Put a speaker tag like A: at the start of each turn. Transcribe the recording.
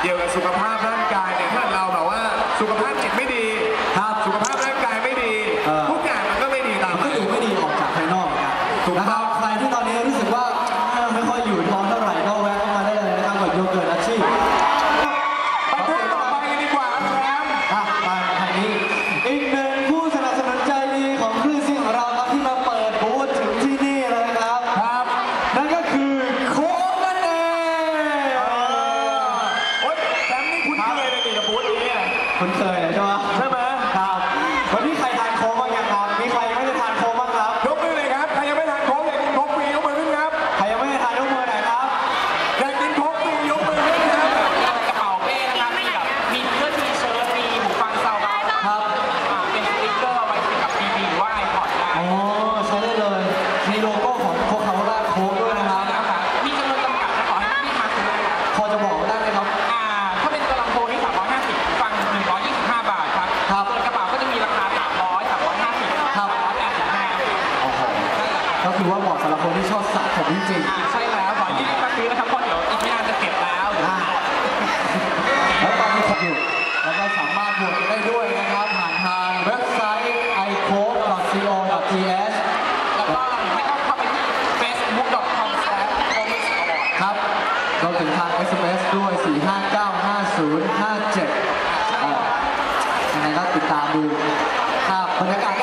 A: เกี่ยวกับสุขภาพร่างกายเนี่ยถ้าเราแบบว่าสุขภาพจิตไม่ดี
B: ครับ
A: สุขภาพร่างกายไม่ดีทุกอย่างมันก็ไม่ดีตาม มันก็ดู
B: ไม่ดีออกจากภายนอกนะครับนะครับใครที่ตอนนี้ 很窄 SMS ด้วย 4595057ยังไงก็ติดตามดูภาพบรรยากาศ